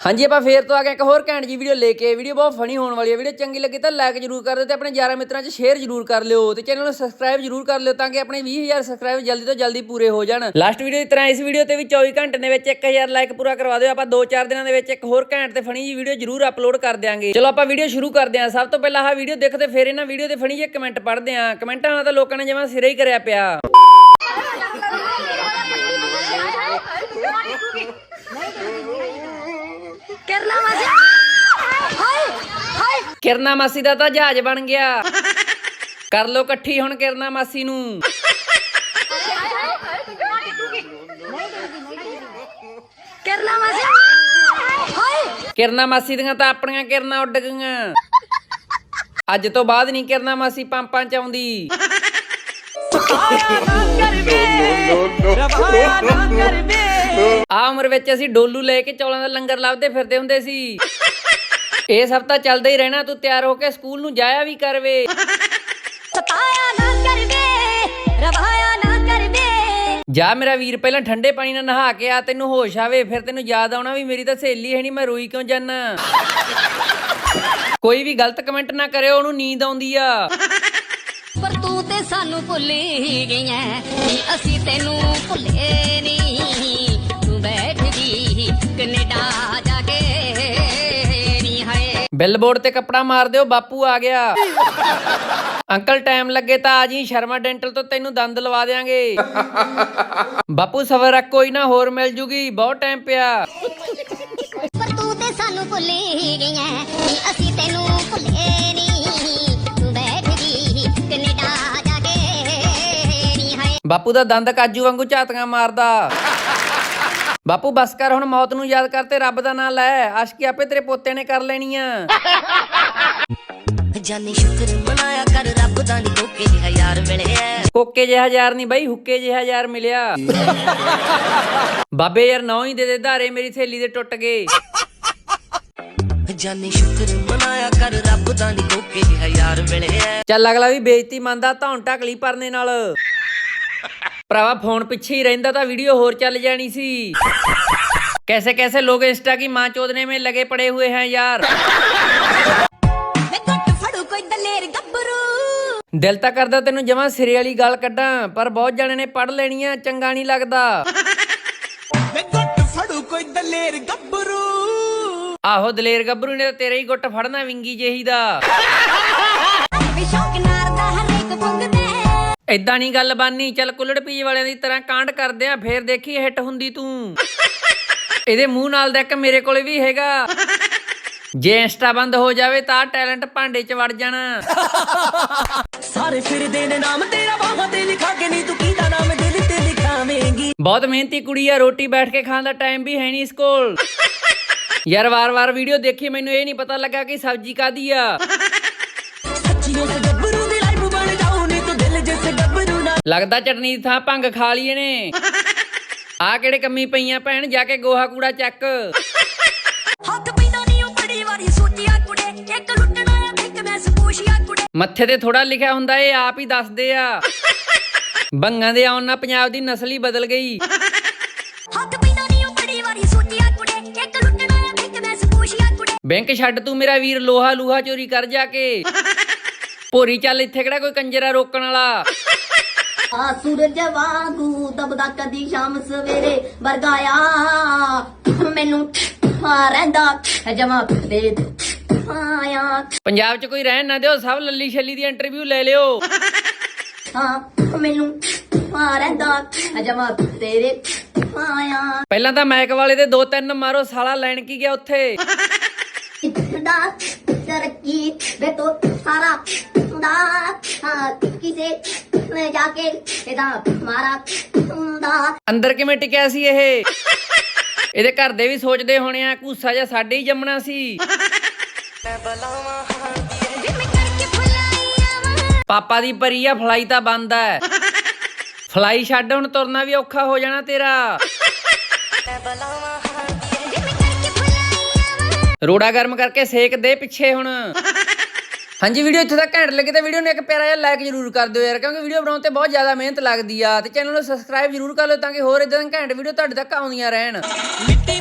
ਹਾਂਜੀ, ਆਪਾਂ ਫੇਰ ਤੋਂ ਆ ਗਏ ਇੱਕ ਹੋਰ ਘੈਂਟ ਜੀ ਵੀਡੀਓ ਲੈ ਕੇ। ਵੀਡੀਓ ਬਹੁਤ ਫਨੀ ਹੋਣ ਵਾਲੀ ਹੈ। ਵੀਡੀਓ ਚੰਗੀ ਲੱਗੀ ਤਾਂ ਲਾਈਕ ਜਰੂਰ ਕਰ ਦਿਓ ਤੇ ਆਪਣੇ ਯਾਰਾਂ ਮਿੱਤਰਾਂ 'ਚ ਸ਼ੇਅਰ ਜਰੂਰ ਕਰ ਲਿਓ ਤੇ ਚੈਨਲ ਨੂੰ ਸਬਸਕ੍ਰਾਈਬ ਜਰੂਰ ਕਰ ਲਿਓ ਤਾਂ ਕਿ ਆਪਣੇ 20000 ਸਬਸਕ੍ਰਾਈਬ ਜਲਦੀ ਤੋਂ ਜਲਦੀ ਪੂਰੇ ਹੋ ਜਾਣ। ਲਾਸਟ ਵੀਡੀਓ ਦੀ ਤਰ੍ਹਾਂ ਇਸ ਵੀਡੀਓ ਤੇ ਵੀ 24 ਘੰਟੇ ਦੇ ਵਿੱਚ 1000 ਲਾਈਕ ਪੂਰਾ ਕਰਵਾ ਦਿਓ। ਆਪਾਂ 2-4 ਦਿਨਾਂ ਦੇ ਵਿੱਚ ਇੱਕ ਹੋਰ ਘੈਂਟ ਤੇ ਫਨੀ ਜੀ ਵੀਡੀਓ ਜਰੂਰ ਅਪਲੋਡ ਕਰ ਦਿਆਂਗੇ। ਚਲੋ ਆਪਾਂ ਵੀਡੀਓ ਸ਼ੁਰੂ ਕਰਦੇ ਹਾਂ। ਸਭ ਤੋਂ ਪਹਿਲਾਂ ਆਹ ਵੀਡੀਓ ਦੇਖਦੇ, ਫਿਰ ਇਹਨਾਂ ਵੀਡੀਓ ਦੇ ਫਨੀ ਜਿਹੇ ਕਮੈਂਟ ਪੜ੍ਹਦੇ ਹਾਂ। ਕਮੈਂਟਾਂ ਨਾਲ ਤਾਂ ਲੋਕਾਂ ਨੇ ਜਿਵੇਂ ਸਿਰੇ ਹੀ ਕਰਿਆ ਪਿਆ ਕਰਨਾ ਮਾਸੀ ਹਾਏ ਹਾਏ ਕਿਰਨਾ ਮਾਸੀ ਦਾ ਤਾਂ ਜਹਾਜ਼ ਬਣ ਗਿਆ। ਕਰ ਲੋ ਇਕੱਠੀ ਹੁਣ ਕਿਰਨਾ ਮਾਸੀ ਨੂੰ। ਕਰਨਾ ਮਾਸੀ। ਹਾਏ ਕਿਰਨਾ ਮਾਸੀ ਦੀਆਂ ਤਾਂ ਆਪਣੀਆਂ ਕਿਰਨਾਂ ਉੱਡ ਗਈਆਂ। ਅੱਜ ਤੋਂ ਬਾਅਦ ਨਹੀਂ ਕਿਰਨਾ ਮਾਸੀ ਪੰਪਾਂ ਚ ਆਉਂਦੀ। ਆ ਉਮਰ ਵਿੱਚ ਅਸੀਂ ਡੋਲੂ ਲੈ ਕੇ ਚੌਲਾਂ ਦਾ ਲੰਗਰ ਲੱਭਦੇ ਫਿਰਦੇ ਹੁੰਦੇ ਸੀ। ਇਹ ਸਭ ਤਾਂ ਚੱਲਦਾ ਹੀ ਰਹਿਣਾ ਤੂੰ ਤਿਆਰ ਹੋ ਕੇ ਸਕੂਲ ਨੂੰ ਜਾਇਆ ਵੀ ਕਰਵੇ ਸਤਾਇਆ ਨਾ ਕਰਵੇ ਰਵਾਇਆ ਨਾ ਕਰਵੇ ਜਾ ਮੇਰਾ ਵੀਰ ਪਹਿਲਾਂ ਠੰਡੇ ਪਾਣੀ ਨਾਲ ਨਹਾ ਕੇ ਆ ਤੈਨੂੰ ਹੋਸ਼ ਆਵੇ ਫਿਰ ਤੈਨੂੰ ਯਾਦ ਆਉਣਾ ਵੀ ਮੇਰੀ ਤਾਂ ਸਹੇਲੀ ਹੈ ਨਹੀਂ ਮੈਂ ਰੋਈ ਕਿਉਂ ਜਾਨਾ? ਕੋਈ ਵੀ ਗਲਤ ਕਮੈਂਟ ਨਾ ਕਰਿਓ ਉਹਨੂੰ ਨੀਂਦ ਆਉਂਦੀ ਆ। ਪਰ ਤੂੰ ਤੇ ਸਾਨੂੰ ਭੁੱਲ ਹੀ ਗਈਆਂ ਅਸੀਂ ਤੈਨੂੰ ਭੁੱਲੇ ਨਹੀਂ ਬਿੱਲਬੋਰਡ ਤੇ ਕੱਪੜਾ ਮਾਰ ਦਿਓ ਬਾਪੂ ਆ ਗਿਆ। ਅੰਕਲ ਟਾਈਮ ਲੱਗੇ ਤਾਂ ਆ ਜੀ ਸ਼ਰਮਾ ਡੈਂਟਲ ਤੋਂ ਤੈਨੂੰ ਦੰਦ ਲਵਾ ਦੇਾਂਗੇ ਬਾਪੂ ਸਬਰ ਰੱਖ ਕੋਈ ਨਾ ਹੋਰ ਮਿਲ ਜੂਗੀ ਬਹੁਤ ਟਾਈਮ ਪਿਆ। ਪਰ ਤੂੰ ਤੇ ਸਾਨੂੰ ਭੁੱਲ ਹੀ ਗਈਆਂ ਨੀ ਅਸੀਂ ਤੈਨੂੰ ਭੁੱਲੇ ਨਹੀਂ ਤੂੰ ਬੈਠ ਗਈ ਕੈਨੇਡਾ ਜਾ ਕੇ ਨੀ ਹਾਏ। ਬਾਪੂ ਦਾ ਦੰਦ ਕਾਜੂ ਵਾਂਗੂ ਝਾਤੀਆਂ ਮਾਰਦਾ। ਬਾਪੂ ਬਸ ਕਰ ਹੁਣ ਮੌਤ ਨੂੰ ਯਾਦ ਕਰ ਤੇ ਰੱਬ ਦਾ ਨਾਮ ਲੈ। ਆਸ਼ਕੀ ਆਪੇ ਤੇਰੇ ਪੋਤੇ ਨੇ ਕਰ ਲੈਣੀ ਆ। ਜਾਨੀ ਸ਼ੁਕਰ ਮਨਾਇਆ ਕਰ ਰੱਬ ਦਾ ਨੀ ਕੋਕੇ ਜਿਹਾ ਯਾਰ ਮਿਲਿਆ। ਕੋਕੇ ਜਿਹਾ ਯਾਰ ਨਹੀਂ ਬਾਈ ਹੁੱਕੇ ਜਿਹਾ ਯਾਰ ਮਿਲਿਆ। ਬਾਬੇ ਯਾਰ ਨੌ ਹੀ ਦੇ ਦੇ ਧਾਰੇ ਮੇਰੀ ਥੇਲੀ ਦੇ ਟੁੱਟ ਗਏ। ਜਾਨੀ ਸ਼ੁਕਰ ਮਨਾਇਆ ਕਰ ਰੱਬ ਦਾ ਨੀ ਕੋਕੇ ਜਿਹਾ ਯਾਰ ਮਿਲਿਆ। ਚੱਲ ਅਗਲਾ ਵੀ ਬੇਇੱਜ਼ਤੀ ਮੰਨਦਾ ਧੌਣ ਢਕਲੀ ਪਰਨੇ ਨਾਲ। ਭਰਾਵਾ ਫੋਨ ਪਿੱਛੇ ਹੀ ਰਹਿੰਦਾ ਤਾਂ ਵੀਡੀਓ ਹੋਰ ਚੱਲ ਜਾਣੀ ਸੀ कैसे कैसे लोग इंस्टा की माँ चोदने में लगे पड़े हुए हैं यार ਵੇ ਘੁੱਟ ਫੜੂ ਕੋਈ ਦਲੇਰ ਗੱਭਰੂ ਦਿਲ ਤਾਂ ਕਰਦਾ ਤੈਨੂੰ ਜਮਾਂ ਸਿਰੇ ਵਾਲੀ ਗੱਲ ਕੱਢਾਂ ਪਰ ਬਹੁਤ ਜਣੇ ਨੇ ਪੜ ਲੈਣੀਆਂ ਚੰਗਾ ਨਹੀਂ ਲੱਗਦਾ ਵੇ ਗੁੱਟ ਫੜੂ ਕੋਈ ਦਲੇਰ ਗੱਭਰੂ ਆਹੋ ਦਲੇਰ ਗੱਭਰੂ ਨੇ ਤਾਂ ਤੇਰੇ ਹੀ ਗੁੱਟ ਫੜਨਾ ਵਿੰਗੀ ਜਿਹੀ ਦਾ ਵੀ ਸ਼ੌਕ ਨਾਰ ਦਾ ਹਰੇਕ ਪੁੰਗਦੇ ਏਦਾਂ ਨਹੀਂ ਗੱਲ ਬਾਨੀ ਚੱਲ ਕੁੱਲੜ ਪੀਜ ਵਾਲਿਆਂ ਦੀ ਤਰ੍ਹਾਂ ਕਾਂਡ ਕਰਦੇ ਆ ਫੇਰ ਦੇਖੀ ਹਿੱਟ ਹੁੰਦੀ ਤੂੰ। ਇਹਦੇ ਮੂੰਹ ਨਾਲ ਦਾ ਇੱਕ ਮੇਰੇ ਕੋਲੇ ਵੀ ਹੈਗਾ। ਜੇ ਇੰਸਟਾ ਬੰਦ ਹੋ ਜਾਵੇ ਤਾਂ ਟੈਲੈਂਟ ਭਾਂਡੇ 'ਚ ਵੜ ਜਾਣਾ। ਸਾਰੇ ਫਿਰਦੇ ਨੇ ਨਾਮ ਤੇਰਾ ਬਾਹਾਂ ਤੇ ਲਿਖਾ ਕੇ ਨਹੀਂ ਤੂੰ ਕਿਹਦਾ ਨਾਮ ਦਿਲ ਤੇ ਲਿਖਾਵੇਂਗੀ। ਬਹੁਤ ਮਿਹਨਤੀ ਕੁੜੀ ਆ ਰੋਟੀ ਬੈਠ ਕੇ ਖਾਣ ਦਾ ਟਾਈਮ ਵੀ ਹੈ ਨਹੀਂ ਇਸ ਕੋਲ। ਯਾਰ ਵਾਰ-ਵਾਰ ਵੀਡੀਓ ਦੇਖੀ ਮੈਨੂੰ ਇਹ ਨਹੀਂ ਪਤਾ ਲੱਗਾ ਕਿ ਸਬਜ਼ੀ ਕਾਦੀ ਆ। ਸੱਚੀ ਲੱਗਦਾ ਚਟਨੀ ਦੀ ਥਾਂ ਭੰਗ ਖਾ ਲਈ ਇਹਨੇ ਆ ਕਿਹੜੇ ਕੰਮੀ ਪਈਆਂ ਭੈਣ ਜਾ ਕੇ ਗੋਹਾ ਕੂੜਾ ਚੱਕ। ਹੱਥ ਪੈਂਦਾ ਨਹੀਂ ਉਹ ਬੜੀ ਵਾਰੀ ਸੋਚਿਆ ਕੁੜੇ ਇੱਕ ਲੁੱਟਣਾ ਆ ਇੱਕ ਮੈਂ ਸਪੂਸ਼ੀਆ ਕੁੜੇ। ਮੱਥੇ ਤੇ ਥੋੜਾ ਲਿਖਿਆ ਹੁੰਦਾ ਇਹ ਆਪ ਹੀ ਦੱਸਦੇ ਆ। ਬੰਗਾਂ ਦੇ ਆਉਣ ਨਾਲ ਪੰਜਾਬ ਦੀ ਨਸਲ ਹੀ ਬਦਲ ਗਈ। ਹੱਥ ਪੈਂਦਾ ਨਹੀਂ ਉਹ ਬੜੀ ਵਾਰੀ ਸੋਚਿਆ ਕੁੜੇ ਇੱਕ ਲੁੱਟਣਾ ਆ ਇੱਕ ਮੈਂ ਸਪੂਸ਼ੀਆ ਕੁੜੇ। ਬੈਂਕ ਛੱਡ ਤੂੰ ਮੇਰਾ ਵੀਰ ਲੋਹਾ ਲੂਹਾ ਚੋਰੀ ਕਰ ਜਾ ਕੇ। ਭੋਰੀ ਚੱਲ ਇੱਥੇ ਕਿਹੜਾ ਕੋਈ ਕੰਜਰਾ ਰੋਕਣ ਵਾਲਾ। ਆ ਸੂਰਜ ਵਾਂਗੂ ਦਬਦਾ ਕਦੀ ਸ਼ਾਮ ਸਵੇਰੇ ਵਰਗਾਇਆ ਮੈਨੂੰ ਰਹਿੰਦਾ ਜਮਾ ਦੇ ਆਇਆ। ਪੰਜਾਬ 'ਚ ਕੋਈ ਰਹਿਣ ਨਾ ਦਿਓ ਸਭ ਲੱਲੀ ਛੱਲੀ ਦੀ ਇੰਟਰਵਿਊ ਲੈ ਲਿਓ। ਹਾਂ ਮੈਨੂੰ ਰਹਿੰਦਾ ਜਮਾ ਤੇਰੇ ਆਇਆ। ਪਹਿਲਾਂ ਤਾਂ ਮੈਕ ਵਾਲੇ ਦੇ ਦੋ ਤਿੰਨ ਮਾਰੋ ਸਾਲਾ ਲੈਣ ਕੀ ਗਿਆ ਉੱਥੇ? ਦਾ ਤਰੱਕੀ ਵੇ ਤੋ ਸਾਰਾ ਦਾ ਕਿਸੇ ਨੇ ਜਾ ਕੇ ਇਹਦਾ ਮਾਰਾ ਦਾ ਅੰਦਰ ਕਿਵੇਂ ਟਿਕਿਆ ਸੀ ਇਹ? ਇਹਦੇ ਘਰ ਦੇ ਵੀ ਸੋਚਦੇ ਹੋਣੇ ਆ, ਕੂਸਾ ਜਾਂ ਸਾਡੇ ਹੀ ਜੰਮਣਾ ਸੀ। ਪਾਪਾ ਦੀ ਪਰੀ ਆ, ਫਲਾਈ ਤਾਂ ਬੰਦ ਐ ਫਲਾਈ ਛੱਡ ਹੁਣ ਤੁਰਨਾ ਵੀ ਔਖਾ ਹੋ ਜਾਣਾ ਤੇਰਾ। ਵੇ ਮੈਂ ਰੋੜਾ ਗਰਮ ਕਰਕੇ ਸੇਕ ਦੇ ਪਿੱਛੇ ਹੁਣ। ਹਾਂਜੀ ਵੀਡੀਓ ਇੱਥੇ ਤੱਕ ਘੈਂਟ ਲੱਗੇ ਤਾਂ ਵੀਡੀਓ ਨੂੰ ਇੱਕ ਪਿਆਰਾ ਜਿਹਾ ਲਾਈਕ ਜ਼ਰੂਰ ਕਰ ਦਿਓ ਯਾਰ ਕਿਉਂਕਿ ਵੀਡੀਓ ਬਣਾਉਣ ਤੇ ਬਹੁਤ ਜ਼ਿਆਦਾ ਮਿਹਨਤ ਲੱਗਦੀ ਆ ਤੇ ਚੈਨਲ ਨੂੰ ਸਬਸਕ੍ਰਾਈਬ ਜ਼ਰੂਰ ਕਰ ਲਓ ਤਾਂ ਕਿ ਹੋਰ ਇਦਾਂ ਘੰਟ ਵੀਡੀਓ ਤੁਹਾਡੇ ਤੱਕ ਆਉਂਦੀਆਂ ਰਹਿਣ। ਮਿੱਟੀ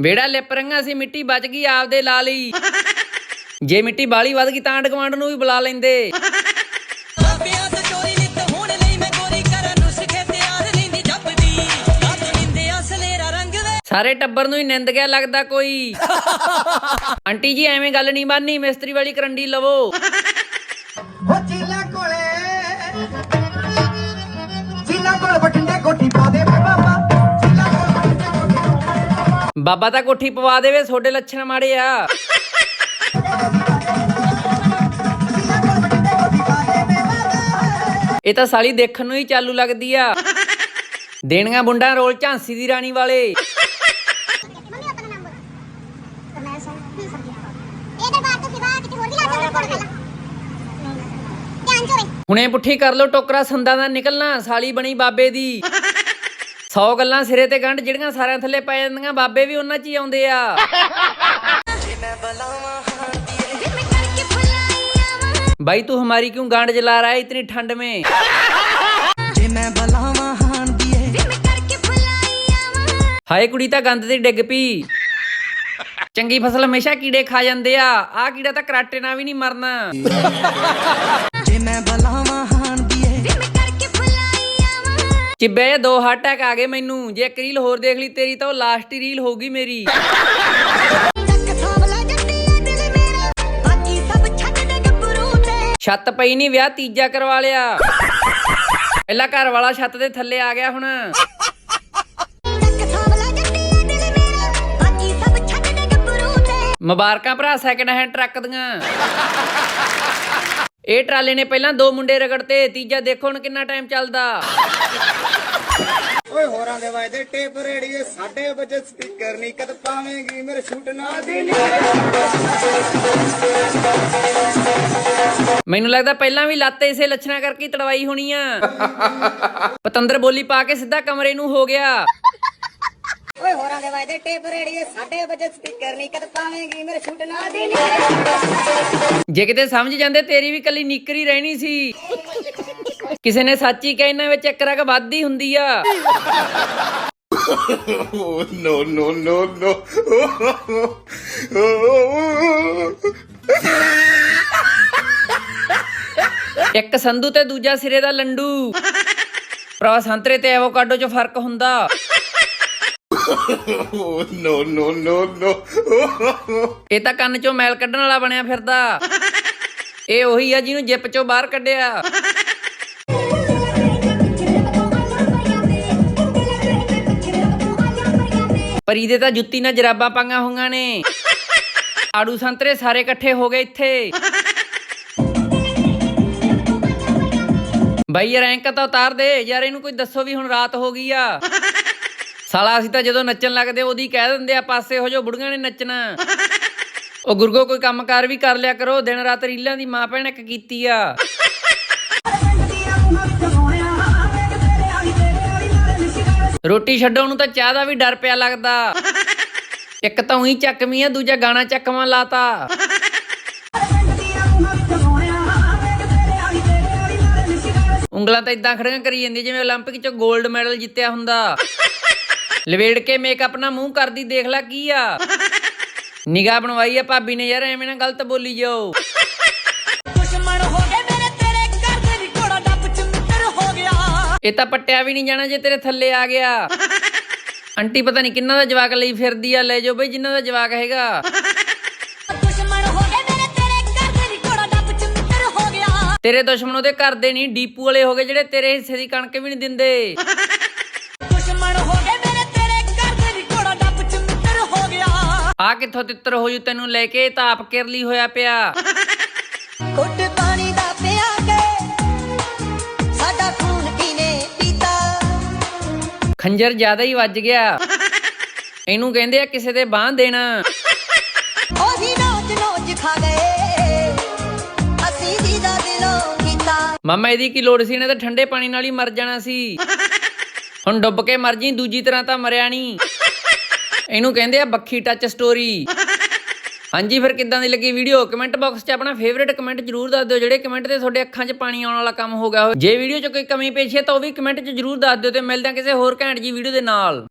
ਵੇੜਾ ਲਿਪ ਰੰਗਾ ਸੀ ਮਿੱਟੀ ਬਚ ਗਈ ਆਪਦੇ ਲਾ ਲਈ। ਜੇ ਮਿੱਟੀ ਬਾਲੀ ਵੱਧ ਗਈ ਤਾਂ ਅੰਡ ਨੂੰ ਵੀ ਬੁਲਾ ਲੈਂਦੇ। ਸਾਰੇ ਟੱਬਰ ਨੂੰ ਹੀ ਨਿੰਦ ਗਿਆ ਲੱਗਦਾ ਕੋਈ। ਆਂਟੀ ਜੀ ਐਵੇਂ ਗੱਲ ਨਹੀਂ ਬਾਨੀ ਮਿਸਤਰੀ ਵਾਲੀ ਕਰੰਡੀ ਲਵੋ। ਉਹ ਚੀਲਾ ਕੋਲੇ। ਚੀਲਾ ਕੋਲ ਬਟੰਡੇ ਕੋਠੀ ਪਾ ਦੇ ਵੇ ਬਾਬਾ। ਚੀਲਾ ਕੋਲ ਬਟੰਡੇ ਕੋਠੀ ਪਾ ਦੇ ਬਾਬਾ। ਤਾਂ ਕੋਠੀ ਪਵਾ ਦੇਵੇ ਤੁਹਾਡੇ ਲੱਛਣ ਮਾੜੇ ਆ। ਚੀਲਾ ਕੋਲ ਬਟੰਡੇ ਕੋਠੀ ਪਾ ਦੇ ਵੇ ਬਾਬਾ। ਇਹ ਤਾਂ ਸਾਲੀ ਦੇਖਣ ਨੂੰ ਹੀ ਚਾਲੂ ਲੱਗਦੀ ਆ। ਦੇਣੀਆਂ ਬੁੰਡਾਂ ਰੋਲ ਝਾਂਸੀ ਦੀ ਰਾਣੀ ਵਾਲੇ ਮੰਮੀ ਆਪਣਾ ਨਾਮ ਬੋਲ ਕਰਨੈਲ ਸਿੰਘ ਕੀ ਸਬਜ਼ੀ ਇਹ ਦਰਬਾਰ ਤੋਂ ਸਿਵਾ ਕਿਤੇ ਹੋਰ ਵੀ ਲਾ ਸਕਦੇ ਕੋਲ ਪਹਿਲਾਂ ਧਿਆਨ ਚੋਰੇ ਹੁਣੇ ਪੁੱਠੀ ਕਰ ਲੋ ਟੋਕਰਾ ਸੰਦਾਂ ਦਾ ਨਿਕਲਣਾ, ਸਾਲੀ ਬਣੀ ਬਾਬੇ ਦੀ। 100 ਗੱਲਾਂ ਸਿਰੇ ਤੇ ਗੰਢ, ਜਿਹੜੀਆਂ ਸਾਰਿਆਂ ਥੱਲੇ ਪੈ ਜਾਂਦੀਆਂ, ਬਾਬੇ ਵੀ ਉਹਨਾਂ 'ਚ ਹੀ ਆਉਂਦੇ ਆ। ਬਾਈ, ਤੂੰ ਹਮਾਰੀ ਕਿਉਂ ਗਾਂਡ ਜਲਾ ਰਹਾ ਹੈ ਇਤਨੀ ਠੰਡ ਮੇਂ? ਜੇ ਮੈਂ ਬਲਾਵਾ ਹਾਂ ਦੀਏ ਹਾਏ, ਕੁੜੀ ਤਾਂ ਗੰਦ ਤੇ ਡਿੱਗ ਪਈ। ਚੰਗੀ ਫਸਲ ਹਮੇਸ਼ਾ ਕੀੜੇ ਖਾ ਜਾਂਦੇ ਆ। ਆ ਕੀੜਾ ਤਾਂ ਕਰਾਟੇ ਨਾਲ ਵੀ ਨਹੀਂ ਮਰਨਾ। ਮੈਂ ਬਲਾਵਾਂ ਹਾਣ ਦੀਏ ਚਿੱਬੇ ਦੋ ਹਾਰਟ ਅਟੈਕ ਆ ਗਏ ਮੈਨੂੰ। ਜੇ ਇੱਕ ਰੀਲ ਹੋਰ ਦੇਖ ਲਈ ਤੇਰੀ ਤਾਂ ਉਹ ਲਾਸਟ ਹੀ ਰੀਲ ਹੋਊਗੀ ਮੇਰੀ। ਛੱਤ ਪਈ ਨਹੀਂ ਵਿਆਹ ਤੀਜਾ ਕਰਵਾ ਲਿਆ। ਪਹਿਲਾ ਘਰ ਵਾਲਾ ਛੱਤ ਦੇ ਥੱਲੇ ਆ ਗਿਆ ਹੁਣ। ਮੁਬਾਰਕਾਂ ਭਰਾ ਸੈਕਿੰਡ ਹੈਂਡ ਟਰੱਕ ਦੀਆਂ। ਇਹ ਟਰਾਲੇ ਨੇ ਪਹਿਲਾਂ ਦੋ ਮੁੰਡੇ ਰਗੜਤੇ ਤੀਜਾ ਦੇਖੋ ਹੁਣ ਕਿੰਨਾ ਟਾਈਮ ਚੱਲਦਾ। ਓਏ ਹੋਰਾਂ ਦੇ ਵਾਇਦੇ ਟੇਪ ਰੇੜੀਏ ਸਾਡੇ ਵਜੇ ਸਪੀਕਰ ਨਹੀਂ ਕਦ ਪਾਵੇਂਗੀ ਮੇਰੇ ਸ਼ੂਟ ਨਾ ਦੀ ਮੈਨੂੰ ਲੱਗਦਾ ਪਹਿਲਾਂ ਵੀ ਲੱਤ ਇਸੇ ਲੱਛਣਾ ਕਰਕੇ ਹੀ ਤੜਵਾਈ ਹੋਣੀ ਆ। ਪਤੰਦਰ ਬੋਲੀ ਪਾ ਕੇ ਸਿੱਧਾ ਕਮਰੇ ਨੂੰ ਹੋ ਗਿਆ। ਓਏ ਹੋਰਾਂ ਦੇ ਵਾਇਦੇ ਟੇਪ ਰੇੜੀਏ ਸਾਡੇ ਵਜੇ ਸਪੀਕਰ ਨਹੀਂ ਕਦ ਪਾਵੇਂਗੀ ਮੇਰੇ ਸ਼ੂਟ ਨਾ ਦੀ ਜੇ ਕਿਤੇ ਸਮਝ ਜਾਂਦੇ ਤੇਰੀ ਵੀ ਕੱਲੀ ਨੀਕਰੀ ਰਹਿਣੀ ਸੀ। ਕਿਸੇ ਨੇ ਸੱਚ ਹੀ ਕਿਹਾ ਇਹਨਾਂ ਵਿੱਚ ਇੱਕ ਰਗ ਵੱਧਦੀ ਹੁੰਦੀ ਆ। No, no, no, no. ਇੱਕ ਸੰਧੂ ਤੇ ਦੂਜਾ ਸਿਰੇ ਦਾ ਲੰਡੂ। ਭਰਾ ਸੰਤਰੇ ਤੇ ਐਵੋਕਾਡੋ 'ਚ ਫ਼ਰਕ ਹੁੰਦਾ। Oh, no, no, no, ਇਹ ਤਾਂ ਕੰਨ 'ਚੋਂ ਮੈਲ ਕੱਢਣ ਵਾਲਾ ਬਣਿਆ ਫਿਰਦਾ। ਇਹ ਉਹੀ ਆ ਜਿਹਨੂੰ ਜਿੱਪ 'ਚੋਂ ਬਾਹਰ ਕੱਢਿਆ। ਪਰ ਇਹਦੇ ਤਾਂ ਜੁੱਤੀ ਨਾਲ ਜਰਾਬਾਂ ਪਾਈਆਂ ਹੋਈਆਂ ਨੇ। ਆੜੂ ਸੰਤਰੇ ਸਾਰੇ ਇਕੱਠੇ ਹੋ ਗਏ ਇੱਥੇ। ਬਾਈ ਰੈਂਕ ਤਾਂ ਉਤਾਰ ਦੇ ਯਾਰ ਇਹਨੂੰ ਕੋਈ ਦੱਸੋ ਵੀ ਹੁਣ ਰਾਤ ਹੋ ਗਈ ਆ। ਸਾਲਾ, ਅਸੀਂ ਤਾਂ ਜਦੋਂ ਨੱਚਣ ਲੱਗਦੇ, ਉਹਦੀ ਕਹਿ ਦਿੰਦੇ ਆ, ਪਾਸੇ ਹੋ ਜੋ ਬੁੜੀਆਂ ਨੇ ਨੱਚਣਾ। ਉਹ ਗੁਰਗੋ ਕੋਈ ਕੰਮਕਾਰ ਵੀ ਕਰ ਲਿਆ ਕਰੋ, ਦਿਨ ਰਾਤ ਰੀਲਾਂ ਦੀ ਮਾਂ ਭੈਣ ਇੱਕ ਕੀਤੀ ਆ। ਰੋਟੀ ਛੱਡੋ ਨੂੰ ਤਾਂ ਚਾਹ ਦਾ ਵੀ ਡਰ ਪਿਆ ਲੱਗਦਾ। ਇੱਕ ਤਾਂ ਉਹੀ ਚੱਕਵੀਂ ਆ, ਦੂਜਾ ਗਾਣਾ ਚੱਕਵਾਂ ਲਾਤਾ। ਉਂਗਲਾਂ ਤਾਂ ਇਦਾਂ ਖੜੀਆਂ ਕਰੀ ਜਾਂਦੀ ਜਿਵੇਂ 올림픽 'ਚ 골ਡ ਮੈਡਲ ਜਿੱਤਿਆ ਹੁੰਦਾ। ਲਵੇੜ ਕੇ ਮੇਕਅਪ ਨਾਲ ਮੂੰਹ ਕਰਦੀ ਦੇਖ ਲੈ ਕੀ ਆ। ਨਿਗਾਹ ਬਣਵਾਈ ਆ ਭਾਬੀ ਨੇ ਯਾਰ ਐਵੇਂ ਨਾ ਗਲਤ ਬੋਲੀ ਜਾਓ। ਦੁਸ਼ਮਣ ਹੋ ਗਏ ਮੇਰੇ ਤੇਰੇ ਘਰ ਦੇ ਨੀ ਘੋੜਾ ਡੱਬ ਚ ਮਿੱਤਰ ਹੋ ਗਿਆ। ਇਹ ਤਾਂ ਪੱਟਿਆ ਵੀ ਨਹੀਂ ਜਾਣਾ ਜੇ ਤੇਰੇ ਥੱਲੇ ਆ ਗਿਆ। ਆਂਟੀ ਪਤਾ ਨਹੀਂ ਕਿੰਨਾ ਦਾ ਜਵਾਕ ਲਈ ਫਿਰਦੀ ਆ ਲੈ ਜਾਓ ਬਈ ਜਿੰਨਾ ਦਾ ਜਵਾਕ ਹੈਗਾ। ਦੁਸ਼ਮਣ ਹੋ ਗਏ ਮੇਰੇ ਤੇਰੇ ਘਰ ਦੇ ਨੀ ਘੋੜਾ ਡੱਬ ਚ ਮਿੱਤਰ ਹੋ ਗਿਆ। ਤੇਰੇ ਦੁਸ਼ਮਣ ਉਹਦੇ ਘਰ ਦੇ ਨਹੀਂ ਡੀਪੂ ਵਾਲੇ ਹੋ ਗਏ ਜਿਹੜੇ ਤੇਰੇ ਹਿੱਸੇ ਦੀ ਕਣਕ ਵੀ ਨਹੀਂ ਦਿੰਦੇ। ਆ ਕਿੱਥੋਂ ਤਿੱਤਰ ਹੋ ਜੂ ਤੈਨੂੰ ਲੈ ਕੇ? ਇਹ ਤਾਂ ਆਪ ਕਿਰਲੀ ਹੋਇਆ ਪਿਆ। ਘੁੱਟ ਪਾਣੀ ਦਾ ਪਿਆ ਕੇ ਸਾਡਾ ਖੂਨ ਕਿਨੇ ਪੀਤਾ। ਖੰਜਰ ਜ਼ਿਆਦਾ ਹੀ ਵੱਜ ਗਿਆ। ਇਹਨੂੰ ਕਹਿੰਦੇ ਆ ਕਿਸੇ ਦੇ ਬਾਹ ਦੇਣਾ। ਉਹੀ ਨੋਚ ਨੋਚ ਖਾ ਗਏ। ਅਸੀਂ ਜਿਹਦਾ ਦਿਲੋਂ ਕੀਤਾ। ਮਾਮਾ ਇਹਦੀ ਕੀ ਲੋੜ ਸੀ? ਇਹਨੇ ਤਾਂ ਠੰਡੇ ਪਾਣੀ ਨਾਲ ਹੀ ਮਰ ਜਾਣਾ ਸੀ। ਹੁਣ ਡੁੱਬ ਕੇ ਮਰ ਜੀ ਦੂਜੀ ਤਰ੍ਹਾਂ ਤਾਂ ਮਰਿਆ ਨਹੀਂ ਇਹਨੂੰ ਕਹਿੰਦੇ ਆ ਬੱਖੀ ਟੱਚ ਸਟੋਰੀ ਹਾਂਜੀ, ਫਿਰ ਕਿੱਦਾਂ ਦੀ ਲੱਗੀ ਵੀਡੀਓ ਕਮੈਂਟ ਬਾਕਸ 'ਚ ਆਪਣਾ ਫੇਵਰੇਟ ਕਮੈਂਟ ਜਰੂਰ ਦੱਸ ਦਿਓ, ਜਿਹੜੇ ਕਮੈਂਟ ਤੇ ਤੁਹਾਡੇ ਅੱਖਾਂ 'ਚ ਪਾਣੀ ਆਉਣ ਵਾਲਾ ਕੰਮ ਹੋ ਗਿਆ ਹੋਵੇ। ਜੇ ਵੀਡੀਓ 'ਚ ਕੋਈ ਕਮੀ ਪੇਸ਼ੀ ਹੈ, ਤਾਂ ਉਹ ਵੀ ਕਮੈਂਟ 'ਚ ਜਰੂਰ ਦੱਸ ਦਿਓ ਤੇ ਮਿਲਦੇ ਹਾਂ ਕਿਸੇ ਹੋਰ ਘੈਂਟ ਜੀ ਵੀਡੀਓ ਦੇ ਨਾਲ।